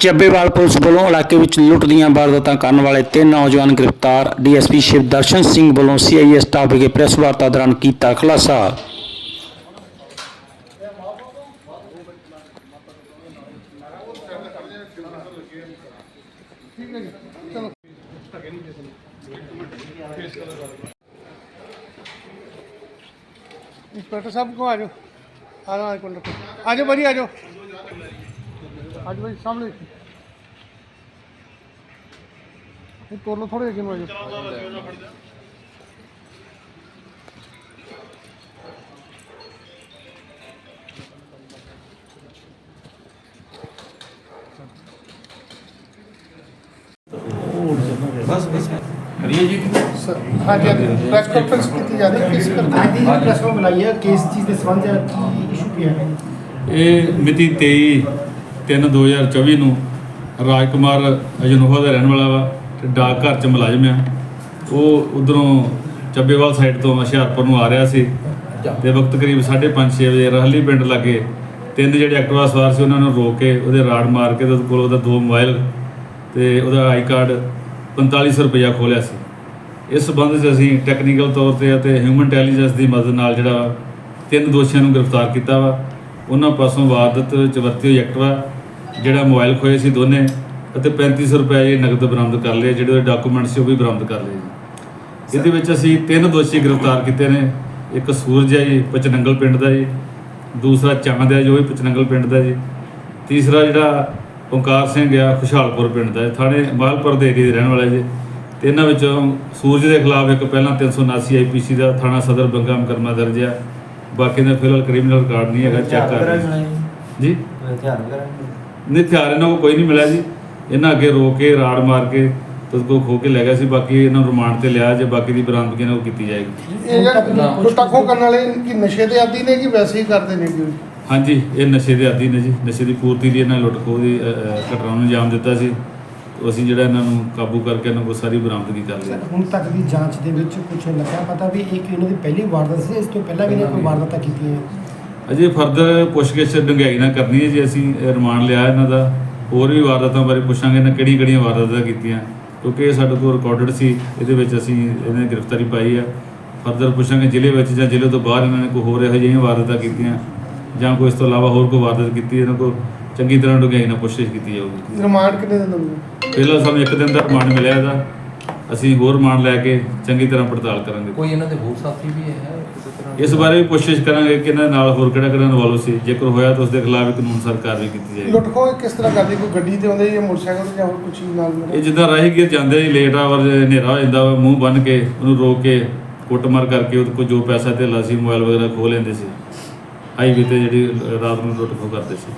Chabbewal police ਵੱਲੋਂ ਇਲਾਕੇ ਵਿੱਚ ਲੁੱਟ ਦੀਆਂ ਵਾਰਦਾਤਾਂ ਕਰਨ ਵਾਲੇ ਤਿੰਨ ਨੌਜਵਾਨ ਗ੍ਰਿਫਤਾਰ। ਡੀਐਸਪੀ ਸ਼ਿਵ ਦਰਸ਼ਨ ਸਿੰਘ ਵੱਲੋਂ ਸੀਆਈਏ ਸਟਾਫ ਵਿਖੇ ਪ੍ਰੈਸ ਵਾਰਤਾ ਦੌਰਾਨ ਕੀਤਾ ਖੁਲਾਸਾ। ਇੰਸਪੈਕਟਰ ਸਾਹਿਬ ਕੋ ਆ ਜਾਓ। ਆ ਜਾਓ ਇੱਕ ਮਿੰਟ ਆ ਜਾਓ ਭਾਜੀ ਆ ਜਾਓ ਅੱਜ ਭਾਈ ਸਾਹਮਣੇ ਇਹ ਤੋਰ ਲਓ ਥੋੜੇ ਅੱਗੇ ਨੂੰ ਆ ਜਾਓ। ਸਰ ਹਾਂਜੀ ਹਾਂਜੀ। ਪ੍ਰੈਸ ਕਾਨਫਰੰਸ ਕੀਤੀ ਜਾ ਰਹੀ ਹੈ। ਕਿਸ ਕਰਕੇ ਅੱਜ ਦੀ ਪ੍ਰੈਸ ਨੂੰ ਬੁਲਾਈ ਹੈ? ਕਿਸ ਚੀਜ਼ ਦੇ ਸੰਬੰਧ ਚ ਕੀ ਇਸ਼ੂ ਕੀ ਹੈ? ਇਹ ਮਿਤੀ 23 3 2024 ਨੂੰ ਰਾਜਕੁਮਾਰ ਅਜਨੋਹਾ ਦਾ ਰਹਿਣ ਵਾਲਾ ਵਾ ਤੇ ਡਾਕ ਘਰ ਚ ਮੁਲਾਜ਼ਮ ਆ। ਉਹ ਉਧਰੋਂ ਚੱਬੇਵਾਲ ਸਾਈਡ ਤੋਂ ਹੁਸ਼ਿਆਰਪੁਰ ਨੂੰ ਆ ਰਿਹਾ ਸੀ ਤੇ ਵਕਤ ਕਰੀਬ 5:30 6 ਵਜੇ ਰਹਲੀ ਪਿੰਡ ਲੱਗੇ ਤਿੰਨ ਜਿਹੜੇ ਐਕਟਿਵਾ ਸਵਾਰ ਸੀ ਉਹਨਾਂ ਨੂੰ ਰੋਕ ਕੇ ਉਹਦੇ ਰਾੜ ਮਾਰ ਕੇ ਤੇ ਉਹਦੇ ਕੋਲ ਉਹਦਾ ਦੋ ਮੋਬਾਈਲ ਤੇ ਉਹਦਾ ਆਈ ਕਾਰਡ 4500 ਰੁਪਇਆ ਖੋਲਿਆ ਸੀ। ਇਸ ਸਬੰਧ 'ਚ ਅਸੀਂ ਟੈਕਨੀਕਲ ਤੌਰ ਤੇ ਅਤੇ ਹਿਊਮਨ ਇੰਟੈਲੀਜੈਂਸ ਦੀ ਮਦਦ ਨਾਲ ਜਿਹੜਾ ਤਿੰਨ ਦੋਸ਼ੀਆਂ ਨੂੰ ਗ੍ਰਿਫਤਾਰ ਕੀਤਾ ਵਾ। ਉਹਨਾਂ ਪਾਸੋਂ ਵਾਰਦਤ ਵਿੱਚ ਵਰਤੀ ਹੋਈ ਐਕਟਿਵਾ ਜਿਹੜਾ ਮੋਬਾਈਲ ਖੋਏ ਸੀ ਦੋਨੇ ਅਤੇ 3500 ਰੁਪਏ ਇਹ ਨਗਦ ਬਰਾਮਦ ਕਰ ਲਏ ਜਿਹੜੇ ਉਹਦੇ ਡਾਕੂਮੈਂਟ ਸੀ ਉਹ ਵੀ ਬਰਾਮਦ ਕਰ ਲਏ ਜੀ। ਇਹਦੇ ਵਿੱਚ ਅਸੀਂ ਤਿੰਨ ਦੋਸ਼ੀ ਗ੍ਰਿਫਤਾਰ ਕੀਤੇ ਨੇ ਇੱਕ ਸੂਰਜ ਹੈ ਜੀ ਪਚਨੰਗਲ ਪਿੰਡ ਦਾ ਜੀ ਦੂਸਰਾ ਚੰਦ ਹੈ ਜੋ ਵੀ ਪਚਨੰਗਲ ਪਿੰਡ ਦਾ ਜੀ ਤੀਸਰਾ ਜਿਹੜਾ ਓਂਕਾਰ ਸਿੰਘ ਆ ਖੁਸ਼ਹਾਲਪੁਰ ਪਿੰਡ ਦਾ ਥਾਣੇ ਮਾਲਪੁਰ ਦੇ ਏਰੀਏ ਦੇ ਰਹਿਣ ਵਾਲਾ ਜੀ। ਤੇ ਇਹਨਾਂ ਵਿੱਚੋਂ ਸੂਰਜ ਦੇ ਖਿਲਾਫ ਇੱਕ ਪਹਿਲਾਂ 379 ਆਈਪੀਸੀ ਦਾ ਥਾਣਾ ਸਦਰ ਬੰਗਾ ਮੁਕੱਦਮਾ ਦਰਜ ਆ। ਬਾਕੀ ਦਾ ਫਿਲਹਾਲ ਕ੍ਰਿਮੀਨਲ ਰਿਕਾਰਡ ਨਹੀਂ ਹੈਗਾ ਚੈੱਕ ਕਰ। ਜੀ? ਹਥਿਆਰ ਵਗੈਰਾ ਨਹੀਂ ਹਥਿਆਰ ਇਹਨਾਂ ਕੋਲ ਕੋਈ ਨਹੀਂ ਮਿਲਿਆ ਜੀ। ਇਹਨਾਂ ਅੱਗੇ ਰੋਕ ਕੇ ਰਾੜ ਮਾਰ ਕੇ ਤੇ ਕੋ ਖੋ ਕੇ ਲੈ ਗਿਆ ਸੀ। ਬਾਕੀ ਇਹਨਾਂ ਨੂੰ ਰਿਮਾਂਡ ਤੇ ਲਿਆ ਜੇ ਬਾਕੀ ਦੀ ਬਰਾਮਦਗੀ ਇਹਨਾਂ ਕੋਲ ਕੀਤੀ ਜਾਏਗੀ। ਇਹ ਜਿਹੜਾ ਲੁੱਟਾਖੋ ਕਰਨ ਵਾਲੇ ਕੀ ਨਸ਼ੇ ਦੇ ਆਦੀ ਨੇ ਕਿ ਵੈਸੇ ਹੀ ਕਰਦੇ ਨੇ ਜੀ? ਹਾਂਜੀ ਇਹ ਨਸ਼ੇ ਦੇ ਆਦੀ ਨੇ ਜੀ। ਨਸ਼ੇ ਦੀ ਪੂਰਤੀ ਲਈ ਇਹਨਾਂ ਨੇ ਲੁੱਟ ਖੋਹ ਦੀ ਘਟਨਾ ਨੂੰ ਅੰਜਾਮ ਦਿੱਤਾ ਸੀ। ਅਸੀਂ ਜਿਹੜਾ ਇਹਨਾਂ ਨੂੰ ਕਾਬੂ ਕਰਕੇ ਇਹਨਾਂ ਕੋਲ ਸਾਰੀ ਬਰਾਮਦਗੀ ਕਰ ਲਈ। ਹੁਣ ਤੱਕ ਦੀ ਜਾਂਚ ਦੇ ਵਿੱਚ ਕੁਝ ਲੱਗਾ ਪਤਾ ਵੀ ਇੱਕ ਇਹਨਾਂ ਦੀ ਪਹਿਲੀ ਵਾਰਦਾਤ ਸੀ ਇਸ ਤੋਂ ਪਹਿਲਾਂ ਵੀ ਇਹਨਾਂ ਕੋਈ ਵਾਰਦਾਤਾਂ ਕੀਤੀਆਂ ਅਜੇ ਫਰਦਰ ਪੁੱਛਗਿੱਛ ਡੂੰਘਾਈ ਨਾਲ ਕਰਨੀ ਹੈ ਜੀ ਅਸੀਂ ਰਿਮਾਂਡ ਲਿਆ ਇਹਨਾਂ ਦਾ। ਹੋਰ ਵੀ ਵਾਰਦਾਤਾਂ ਬਾਰੇ ਪੁੱਛਾਂਗੇ ਇਹਨਾਂ ਕਿਹੜੀਆਂ ਕਿਹੜੀਆਂ ਵਾਰਦਾਤਾਂ ਕੀਤੀਆਂ। ਕਿਉਂਕਿ ਇਹ ਸਾਡੇ ਕੋਲ ਰਿਕਾਰਡਡ ਸੀ ਇਹਦੇ ਵਿੱਚ ਅਸੀਂ ਇਹਨੇ ਗ੍ਰਿਫਤਾਰੀ ਪਾਈ ਆ। ਫਰਦਰ ਪੁੱਛਾਂਗੇ ਜ਼ਿਲ੍ਹੇ ਵਿੱਚ ਜਾਂ ਜ਼ਿਲ੍ਹੇ ਤੋਂ ਬਾਹਰ ਇਹਨਾਂ ਨੇ ਕੋਈ ਹੋਰ ਇਹੋ ਜਿਹੀਆਂ ਵਾਰਦਾਤਾਂ ਕੀਤੀਆਂ। ਜਾਂ ਕੋਈ ਇਸ ਤੋਂ ਇਲਾਵਾ ਹੋਰ ਕੋਈ ਵਾਰਦਾਤ ਕੀਤੀ ਇਹਨਾਂ ਕੋਲ ਚੰਗੀ ਤਰ੍ਹਾਂ ਡੂੰਘਾਈ ਨਾਲ ਪੁੱਛਗਿੱਛ ਕੀਤੀ ਜਾਊਗੀ। ਰਿਮਾਂਡ ਕਿੰਨੇ ਦਿਨ ਦਊਗੇ ਪਹਿਲਾਂ ਸਾਨੂੰ ਇੱਕ ਦਿਨ ਦਾ ਰਿਮਾਂਡ ਮਿਲਿਆ ਇਹਦਾ। ਅਸੀਂ ਹੋਰ ਰਿਮਾਂਡ ਲੈ ਕੇ ਚੰਗੀ ਤਰ੍ਹਾਂ ਪੜਤਾਲ ਕਰਾਂਗੇ। ਕੋਈ ਇਹਨਾਂ ਦੇ ਹੋਰ ਸਾਥੀ ਵੀ ਹੈ? ਕਿਸੇ ਤਰ੍ਹਾਂ ਇਸ ਬਾਰੇ ਵੀ ਕੋਸ਼ਿਸ਼ ਕਰਾਂਗੇ ਕਿ ਇਹਨਾਂ ਨਾਲ ਹੋਰ ਕਿਹੜਾ ਕਿਹੜਾ ਇਨਵੋਲਵ ਸੀ। ਜੇਕਰ ਹੋਇਆ ਤਾਂ ਉਸ ਦੇ ਖਿਲਾਫ ਇੱਕ ਕਾਨੂੰਨ ਸਰ ਕਾਰਵਾਈ ਕੀਤੀ ਜਾਏਗੀ। ਲੁੱਟਖੋ ਕਿਸ ਤਰ੍ਹਾਂ ਕਰਦੇ ਕੋਈ ਗੱਡੀ ਤੇ ਆਉਂਦੇ ਜਾਂ ਮੋਟਰਸਾਈਕਲ ਤੇ ਜਾਂ ਹੋਰ ਕੁਝ ਨਾਲ ਇਹ ਜਿੱਦਾਂ ਰਾਹਗੀਰ ਜਾਂਦੇ ਜੀ ਲੇਟ ਆਵਰ ਹਨੇਰਾ ਹੋ ਜਾਂਦਾ ਵਾ, ਮੂੰਹ ਬੰਨ ਕੇ ਉਹਨੂੰ ਰੋਕ ਕੇ ਕੁੱਟਮਾਰ ਕਰਕੇ ਉਹਦੇ ਕੋਲ ਜੋ ਪੈਸਾ ਧੇਲਾ ਸੀ ਮੋਬਾਈਲ ਵਗੈਰਾ ਖੋਹ ਲੈਂਦੇ ਸੀ। ਹਾਈਵੇ ਤੇ ਜਿਹੜੀ ਰਾਤ ਨੂੰ ਲੁੱਟ ਖੋਹ ਕਰਦੇ ਸੀ।